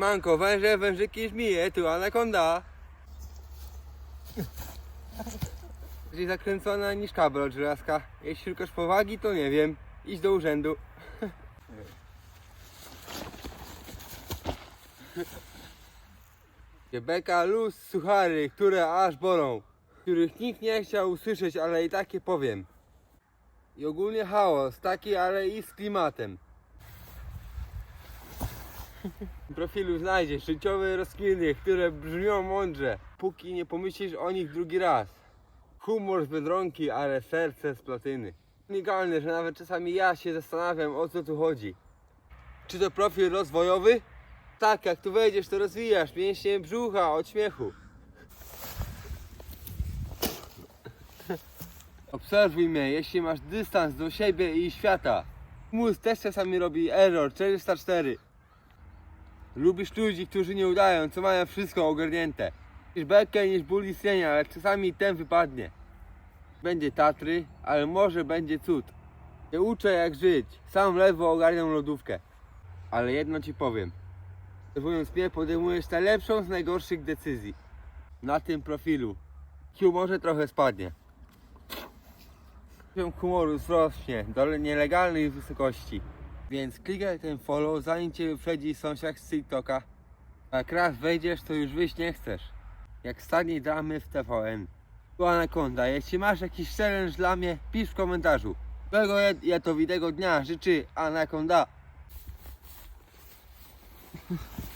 Manko, węże, wężyki, żmije, tu anakonda. Bardziej zakręcona niż kabel od żelazka. Jeśli szukasz powagi, to nie wiem. Idź do urzędu. Beka, luz, suchary, które aż bolą. Których nikt nie chciał usłyszeć, ale i takie powiem. I ogólnie chaos, taki, ale i z klimatem. W profilu znajdziesz życiowe rozkminy, które brzmią mądrze, póki nie pomyślisz o nich drugi raz. Humor z Biedronki, ale serce z platyny. Unikalne, że nawet czasami ja się zastanawiam o co tu chodzi. Czy to profil rozwojowy? Tak, jak tu wejdziesz to rozwijasz mięśnie brzucha od śmiechu. Obserwuj mnie, jeśli masz dystans do siebie i świata. Mózg też czasami robi error 404. Lubisz ludzi, którzy nie udają, co mają wszystko ogarnięte. Niż bekę, niż ból istnienia, ale czasami ten wypadnie. Będzie Tatry, ale może będzie cud. Nie uczę jak żyć, sam lewo ogarniam lodówkę. Ale jedno ci powiem. Obserwując mnie podejmujesz najlepszą z najgorszych decyzji. Na tym profilu. Q może trochę spadnie. Poziom humoru wzrośnie do nielegalnej wysokości. Więc klikaj ten follow zanim cię wyprzedzi sąsiad z TikToka. Jak raz wejdziesz to już wyjść nie chcesz. Jak stanie dramy w TVN. Tu Anakonda, jeśli masz jakiś challenge dla mnie, pisz w komentarzu. Miłego jad- jadowitego dnia życzy Anakonda.